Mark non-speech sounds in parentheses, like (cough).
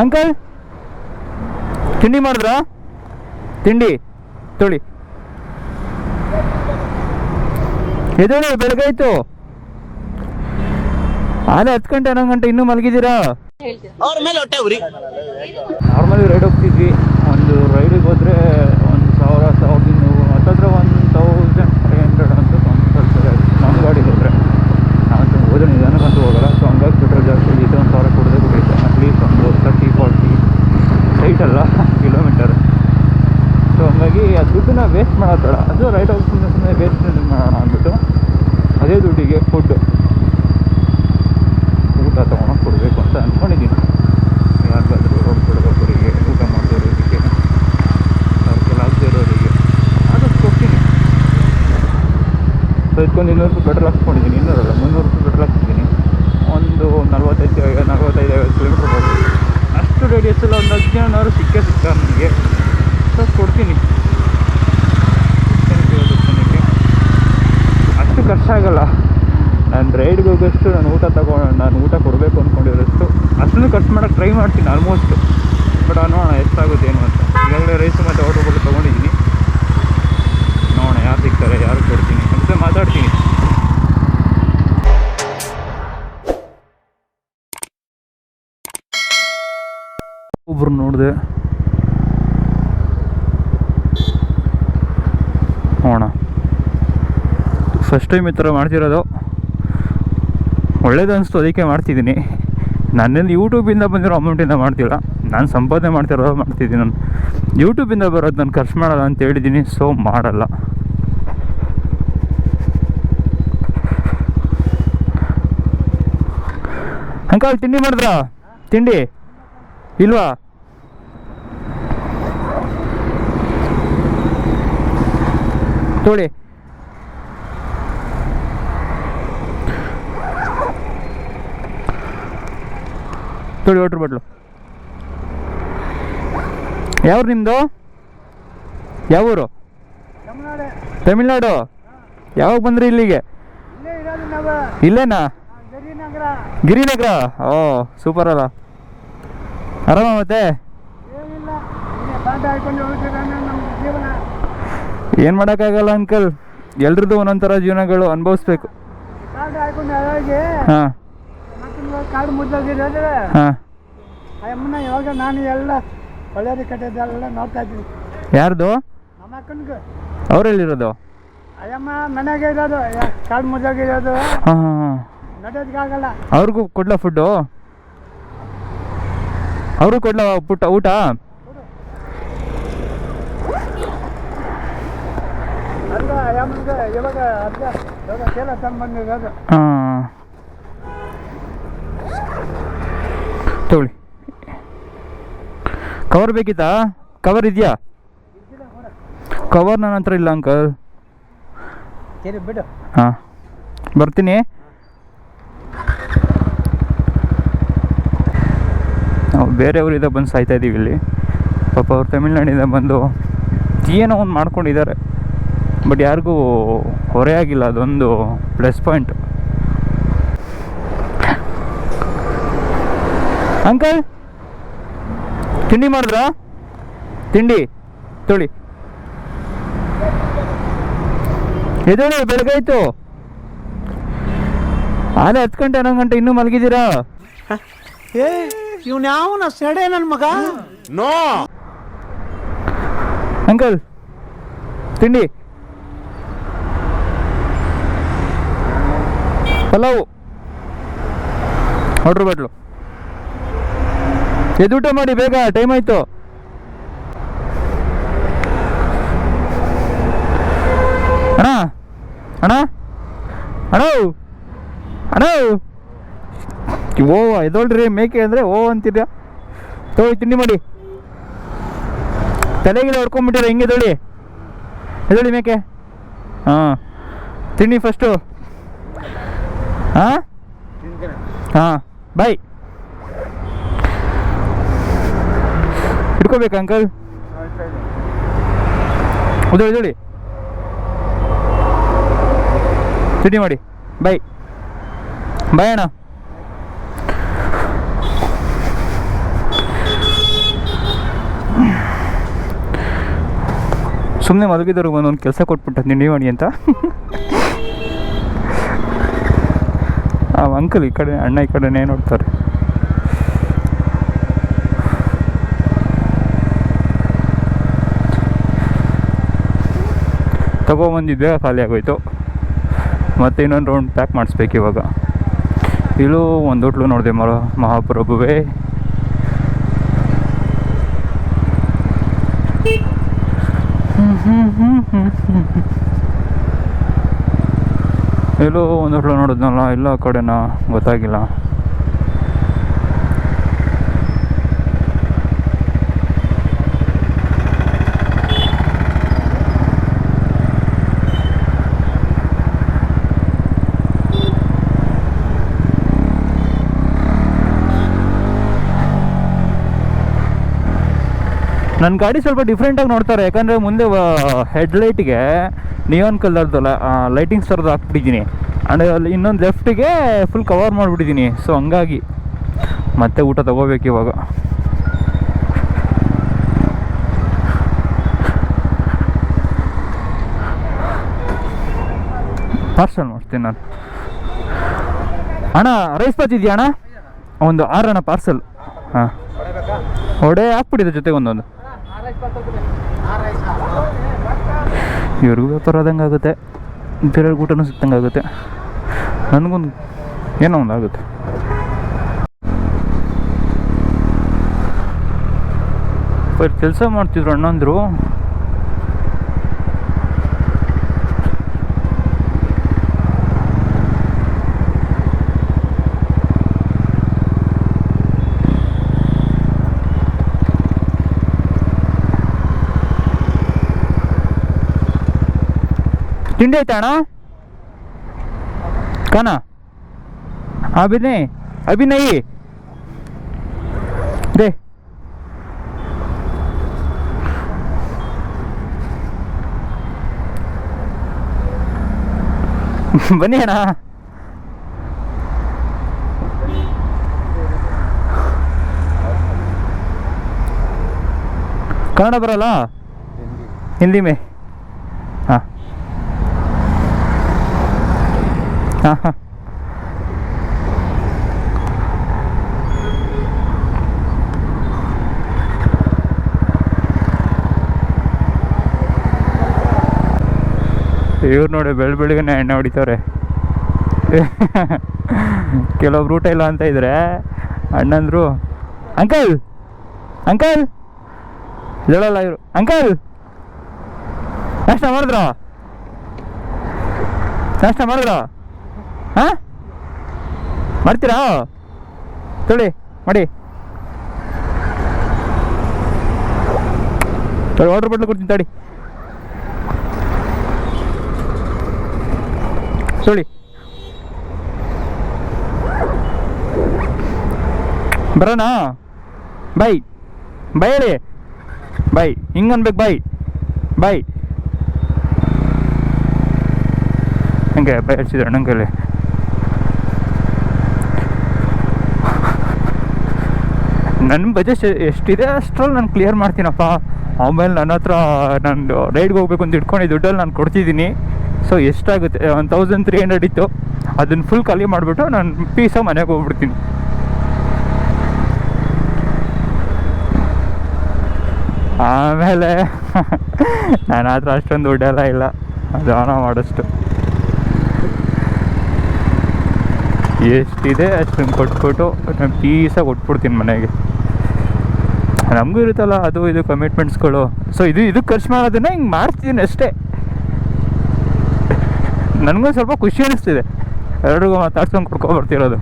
Uncle? ತಿಂಡಿ ಮಾಡಿದ್ರಾ? ತಿಂಡಿ ತೊಳಿ. ಎದೇಳಿ ಬೆಳಗಾಯ್ತು ಆಲೆ ಹತ್ತು ಗಂಟೆ ಹನ್ನೊಂದು ಗಂಟೆ ಇನ್ನೂ ಮಲಗಿದ್ದೀರಾ? ಅವ್ರ ಮೇಲೆ ಹೊಟ್ಟೆ ನಾರ್ಮಲಿ ರೈಡ್ ಹೋಗ್ತಿದ್ವಿ ಒಂದು ರೈಡಿಗೆ ಹೋದರೆ ಒಂದು ಸಾವಿರ ಸಾವಿರದ ಇನ್ನೂರು ಹತ್ತತ್ರ ಒನ್ ತೌಸಂಡ್ ಫೈವ್ ಹಂಡ್ರೆಡ್ ಅಂತ ಕಂಪಲ್ಸರಿ ನಮ್ಮ ಗಾಡಿ ಹೋದರೆ ನಾವಂತೂ ಹೋದ್ರೆ ನಿಧಾನಕ್ಕಂತೂ ಹೋಗಲ್ಲ ಸೊ ಹಂಗಾಗಿ ಪೆಟ್ರೋಲ್ ಜಾಸ್ತಿ ಇದೆ ಒಂದು ಸಾವಿರ ಕೊಡದೆ ಕೊಡುತ್ತೆ ಅಟ್ಲೀಸ್ಟ್ ಒಂದು ತರ್ಟಿ ಫಾರ್ಟಿ ಸೈಟ್ ಅಲ್ಲ ಕಿಲೋಮೀಟರ್ ಸೊ ಹಂಗಾಗಿ ಆ ದುಡ್ಡನ್ನ ವೇಸ್ಟ್ ಮಾಡೋದು ಬೇಡ ಅದು ರೈಟ್ ಹೋಗಿ ಸುಮ್ಮನೆ ಸುಮ್ಮನೆ ವೇಸ್ಟ್ ಮಾಡೋಣ ಅಂದ್ಬಿಟ್ಟು ಅದೇ ದುಡ್ಡಿಗೆ ಫುಡ್ ಊಟ ತೊಗೊಂಡೋಗಿ ಕೊಡಬೇಕು ಅಂತ ಅಂದ್ಕೊಂಡಿದ್ದೀನಿ ಯಾರಿಗಾದ್ರೂ ರೋಡ್ ಕೊಡೋರಿಗೆ ಊಟ ಮಾಡಿದವರಿಗೆ ಅವ್ರಿಗೆಲ್ಲ ಆಗದೆ ಇರೋರಿಗೆ. ಆದಷ್ಟು ಕೊಡ್ತೀನಿ. ಸೊ ಇದಕ್ಕೊಂದು ಇನ್ನೂರು ರೂಪಾಯಿ ಪೆಟ್ರೋಲ್ ಹಾಕ್ಸ್ಕೊಂಡಿದ್ದೀನಿ. ಇನ್ನೂರಲ್ಲ, ಮುನ್ನೂರು ರೂಪಾಯಿ ಪೆಟ್ರೋಲ್ ಹಾಕ್ಸಿದ್ದೀನಿ ಒಂದು ನಲ್ವತ್ತೈದು ನಲ್ವತ್ತೈದು, ಐವತ್ತು ಕಿಲೋಮೀಟ್ರ್ ಹೋಗ್ಬೋದು. ಅಷ್ಟು ರೇಡಿಯಸ್ಸಲ್ಲಿ ಒಂದು ಹದಿನೇಳು ನೂರು ಸಿಕ್ಕೇ ಸಿಗ್ತಾರೆ ನನಗೆ ಸೊ ಕೊಡ್ತೀನಿ. ಅಷ್ಟು ಖರ್ಚಾಗಲ್ಲ ನಾನು ರೈಡ್ಗೆ ಹೋಗೋಷ್ಟು ನಾನು ಊಟ ತಗೊಂಡು ನಾನು ಊಟ ಕೊಡಬೇಕು ಅಂದ್ಕೊಂಡಿರೋಷ್ಟು ಅಷ್ಟನ್ನು ಖರ್ಚು ಮಾಡೋಕ್ಕೆ ಟ್ರೈ ಮಾಡ್ತೀನಿ ಆಲ್ಮೋಸ್ಟ್ ಬಟ್ ನೋಡೋಣ ಎಷ್ಟಾಗುತ್ತೆ ಏನು ಅಂತ. ಈಗಾಗಲೇ ರೈಸ್ ಮತ್ತು ಆರ್ಡ್ರ್ ಕೊಟ್ಟು ತೊಗೊಂಡಿದ್ದೀನಿ. ನೋಡೋಣ ಯಾರು ಸಿಗ್ತಾರೆ, ಯಾರು ಕೊಡ್ತೀನಿ ಅಂತ ಮಾತಾಡ್ತೀನಿ. ಒಬ್ರು ನೋಡಿದೆ ನೋಡೋಣ ಫಸ್ಟ್ ಟೈಮ್ ಈ ಥರ ಮಾಡ್ತಿರೋದು. ಒಳ್ಳೇದು ಅನಿಸ್ತು, ಅದಕ್ಕೆ ಮಾಡ್ತಿದ್ದೀನಿ. ನನ್ನಲ್ಲಿ ಯೂಟ್ಯೂಬಿಂದ ಬಂದಿರೋ ಅಮೌಂಟಿಂದ ಮಾಡ್ತಿಲ್ಲ ನಾನು ಸಂಪಾದನೆ ಮಾಡ್ತಿರೋದು ಮಾಡ್ತಿದ್ದೀನಿ ನಾನು. ಯೂಟ್ಯೂಬಿಂದ ಬರೋದು ನಾನು ಖರ್ಚು ಮಾಡಲ್ಲ ಅಂತ ಹೇಳಿದ್ದೀನಿ ಸೊ ಮಾಡಲ್ಲ. ಅಂಕಲ್, ತಿಂಡಿ ಮಾಡಿದ್ರ? ತಿಂಡಿ? ಇಲ್ವಾ? ತೋಳಿ. ತೊಳಿ ಹೊಟ್ರು ಬಟ್ಲು. ಯಾವ್ರು ನಿಮ್ಮದು ಯಾವ ಊರು ತಮಿಳ್ನಾಡು. ಯಾವಾಗ ಬಂದ್ರಿ ಇಲ್ಲಿಗೆ? ಇಲ್ಲೇನಾ? ಗಿರಿನಗರ. ಓ ಸೂಪರ್ ಅಲ್ಲ. ಆರಾಮ ಮತ್ತೆ? ಏನು ಮಾಡೋಕ್ಕಾಗಲ್ಲ ಅಂಕಲ್ ಎಲ್ರದ್ದು ಒಂದೊಂಥರ ಜೀವನಗಳು ಅನುಭವಿಸ್ಬೇಕು. ಹಾಂ. ಕಾಡು ಮುದ್ದೋಗಿರೋದ್ರೆ ಹಾಂ. ಅಮ್ಮನ ಇವಾಗ ನಾನು ಎಲ್ಲ ಒಳ್ಳೆಯದು ಕಟ್ಟಿದ್ದೆಲ್ಲ ನೋಡ್ತಾ ಇದ್ದೀನಿ. ಯಾರ್ದು? ನಮ್ಮ ಅಕ್ಕನಿಗೆ. ಅವರೆಲ್ಲಿರೋದು? ಅಯ್ಯಮ್ಮ ಮನೆಗೆ ಇರೋದು. ಕಾಡು ಮುದ್ದೋಗಿರೋದು ಹಾಂ ಹಾಂ ಹಾಂ. ನಡೆಯೋದಕ್ಕಾಗಲ್ಲ ಅವ್ರಿಗೂ ಕೊಡ್ಲಾ ಫುಡ್ಡು ಅವರು ಕೊಡ್ಲಾ ಪುಟ್ಟ ಊಟ? ಅಲ್ಲ ಅಯ್ಯಮ್ಮನಿಗೆ ಇವಾಗ ಅರ್ಧ ಇವಾಗ ಕೇಳ ತಂದು ಬಂದಿರೋದು. ಹಾಂ. ತಗೊಳ್ಳಿ. ಕವರ್ ಬೇಕಿತ್ತಾ? ಕವರ್ ಇದೆಯಾ? ಕವರ್ ನನ್ನ ಹತ್ರ ಇಲ್ಲ ಅಂಕಲ್ ಬಿಡು ಹಾಂ. ಬರ್ತೀನಿ. ನಾವು ಬೇರೆಯವರಿಂದ ಬಂದು ಸಾಯ್ತಾ ಇದ್ದೀವಿ ಇಲ್ಲಿ. ಪಾಪ ಅವ್ರು ತಮಿಳ್ನಾಡಿಂದ ಬಂದು ಏನೋ ಒಂದು ಮಾಡ್ಕೊಂಡಿದ್ದಾರೆ. ಬಟ್ ಯಾರಿಗೂ ಹೊರೆಯಾಗಿಲ್ಲ ಅದೊಂದು ಪ್ಲಸ್ ಪಾಯಿಂಟ್ ಅಂಕಲ್? ತಿಂಡಿ ಮಾಡಿದ್ರಾ? ತಿಂಡಿ ತೊಳಿ. ಎದೇಳಿ ಬೆಳಗಾಯ್ತು ಆಲೆ ಹತ್ತು ಗಂಟೆ ಹನ್ನೊಂದು ಗಂಟೆ ಇನ್ನೂ ಮಲಗಿದ್ದೀರಾ? ಏ ಇವ್ನ ಯಾವನ ಸೆಡೆ ನನ್ನ ಮಗ? ನೋ! ಅಂಕಲ್ ತಿಂಡಿ. ಪಲಾವು. Order bottle. ಎದ್ದೂಟ ಮಾಡಿ, ಬೇಗ ಟೈಮ್ ಆಯ್ತು. ಅಣ್ಣ ಅಣ್ಣ ಅಣ್ಣ ಅಣ್ಣ. ಓ ಎದೋಳ್ರಿ, ಮೇಕೆ ಅಂದರೆ ಓ ಅಂತಿದ್ಯಾ? ತೋ ತಿಂಡಿ ಮಾಡಿ. ತಲೆಗಿಲ್ಲ ಹೊಡ್ಕೊಂಡ್ಬಿಟ್ಟಿರ ಹಿಂಗೆ ಎದೊಳಿ. ಎದೊಳಿ ಮೇಕೆ. ಹಾಂ ತಿಂಡಿ ಫಸ್ಟು ಹಾಂ? ಹಾಂ ಬಾಯ್ ಇಟ್ಕೋಬೇಕು ಅಂಕಲ್ ಉದಳಿ ಉದಳಿ ಸಿಟಿ ಮಾಡಿ. ಬೈ ಬೈ ಅಣ್ಣ. ಸುಮ್ಮನೆ ಮಲಗಿದ್ರು ಒಂದೊಂದು ಕೆಲಸ ಕೊಟ್ಬಿಟ್ಟು ನೀನು ಮಾಡಿ ಅಂತ. (laughs) ಅಂಕಲ್ ಈ ಕಡೆ ಅಣ್ಣ ಈ ಕಡೆನೇ ನೋಡ್ತಾರೆ. ತಗೊಬಂದಿದ್ದೆ ಖಾಲಿ ಆಗೋಯ್ತು. ಮತ್ತೆ ಇನ್ನೊಂದು ರೌಂಡ್ ಪ್ಯಾಕ್ ಮಾಡಿಸ್ಬೇಕು ಇವಾಗ. ಇಲ್ಲೂ ಒಂದು ಹೋಟ್ಲು ನೋಡಿದೆ ಮರ, ಮಹಾಪ್ರಭುವೇ. ಎಲ್ಲೋ ಒಂದು ಹೋಟ್ಲು ನೋಡಿದ್ನಲ್ಲ, ಇಲ್ಲ ಕಡೆನಾ, ಗೊತ್ತಾಗಿಲ್ಲ. ನನ್ನ ಗಾಡಿ ಸ್ವಲ್ಪ ಡಿಫ್ರೆಂಟಾಗಿ ನೋಡ್ತಾರೆ. ಯಾಕಂದರೆ ಮುಂದೆ ಹೆಡ್ಲೈಟಿಗೆ ನಿಯೋನ್ ಕಲರ್ದು ಲೈಟಿಂಗ್ಸ್ ಥರದ್ದು ಹಾಕ್ಬಿಟ್ಟಿದ್ದೀನಿ. ಆ್ಯಂಡ್ ಅಲ್ಲಿ ಇನ್ನೊಂದು ಲೆಫ್ಟಿಗೆ ಫುಲ್ ಕವರ್ ಮಾಡಿಬಿಟ್ಟಿದ್ದೀನಿ. ಸೊ ಹಂಗಾಗಿ ಮತ್ತೆ ಊಟ ತಗೋಬೇಕು ಇವಾಗ. ಪಾರ್ಸಲ್ ಮಾಡ್ತೀನಿ ನಾನು. ಅಣ್ಣ ರೈಸ್ ಬಾತ್ ಇದೆಯಾ ಅಣ್ಣ? ಒಂದು ಆರಣ್ಣ ಪಾರ್ಸಲ್ ಹಾಂ. ಒಡೆ ಹಾಕ್ಬಿಟ್ಟಿದೆ ಜೊತೆಗೆ ಒಂದೊಂದು ಇವ್ರಿಗೂ ವ್ಯಾಪಾರ ಆದಂಗೆ ಆಗುತ್ತೆ. ಬೇರೆಯವ್ರಿಗೆ ಊಟನೂ ಸಿಕ್ತಂಗೆ ಆಗುತ್ತೆ. ನನಗೊಂದು ಏನೋ ಒಂದು ಆಗುತ್ತೆ. ಕೆಲಸ ಮಾಡ್ತಿದ್ರು ಅಣ್ಣಂದ್ರು. ತಿಂಡಿ ಆಯ್ತಾ ಅಣ್ಣ? ಕಾನ? ಅಭಿನಯ್ ಅಭಿನಯ್. ದೇ. (laughs) ಬನ್ನಿ ಅಣ್ಣ. ಕನ್ನಡ ಬರಲ್ಲ? ಹಿಂದಿ. ಮೇ ಹಾಂ (laughs) ಇವ್ರು ನೋಡಿ ಬೆಳ್ ಬೆಳಿಗ್ಗೆ ಎಣ್ಣೆ ಹೊಡಿತಾವ್ರೆ. (laughs) ಕೆಲವೊಬ್ರು ಊಟ ಇಲ್ಲ ಅಂತ ಇದ್ರೆ ಅಣ್ಣಂದ್ರು, ಅಂಕಲ್ ಅಂಕಲ್! ಹೇಳಲ್ಲ ಇವರು, ಅಂಕಲ್! ನಾಷ್ಟ ಮಾಡಿದ್ರ? ನಾಷ್ಟ ಮಾಡಿದ್ರ? ಹಾಂ? ಮಾಡ್ತೀರಾ? ತೊಳಿ ಮಾಡಿ. ವಾಟರ್ ಬಾಟ್ಲ್ ಕೊಡ್ತೀನಿ ತಡಿ ತೊಳಿ ಬರೋಣ? ಬೈ ಬೈ ಹೇಳಿ. ಬೈ ಹಿಂಗೆ ಅನ್ಬೇಕು ಬೈ ಬೈ ಹಂಗೆ ಬೈ ಹಚ್ಚಿದ್ರು ಅಣ್ಣಂಕಲ್ಲಿ ನನ್ನ ಬಜೆಟ್ ಎಷ್ಟಿದೆ ಅಷ್ಟರಲ್ಲಿ ನಾನು ಕ್ಲಿಯರ್ ಮಾಡ್ತೀನಪ್ಪ. ಆಮೇಲೆ ನನ್ನ ಹತ್ರ ನಾನು ರೈಡ್ಗೆ ಹೋಗ್ಬೇಕು ಅಂತ ಇಟ್ಕೊಂಡು ದುಡ್ಡಲ್ಲಿ ನಾನು ಕೊಡ್ತಿದ್ದೀನಿ. ಸೊ ಎಷ್ಟಾಗುತ್ತೆ? ಒನ್ ತೌಸಂಡ್ ತ್ರೀ ಹಂಡ್ರೆಡ್ ಇತ್ತು. ಅದನ್ನು ಫುಲ್ ಖಾಲಿ ಮಾಡಿಬಿಟ್ಟು ನಾನು ಪೀಸ ಮನೆಗೆ ಹೋಗ್ಬಿಡ್ತೀನಿ. ಆಮೇಲೆ (laughs) ನಾನು ಹತ್ರ ಅಷ್ಟೊಂದು ದುಡ್ಡೆಲ್ಲ ಇಲ್ಲ. ದಾನ ಮಾಡೋಷ್ಟು. ಎಷ್ಟಿದೆ ಅಷ್ಟನ್ನು ಕೊಟ್ಬಿಟ್ಟು ನಾನು ಪೀಸಾಗಿ ಕೊಟ್ಬಿಡ್ತೀನಿ ಮನೆಗೆ. ನಮಗೂ ಇರುತ್ತಲ್ಲ, ಅದು ಇದು ಕಮಿಟ್ಮೆಂಟ್ಸ್ಗಳು ಸೊ ಇದು ಇದಕ್ಕೆ ಖರ್ಚು ಮಾಡೋದನ್ನ ಹಿಂಗೆ ಮಾಡ್ತೀನಿ ಅಷ್ಟೇ. ನನಗೂ ಸ್ವಲ್ಪ ಖುಷಿ ಅನಿಸ್ತಿದೆ. ಎಲ್ರಿಗೂ ಮಾತಾಡ್ಸ್ಕೊಂಡು ಕೊಡ್ಕೊಬರ್ತಿರೋದು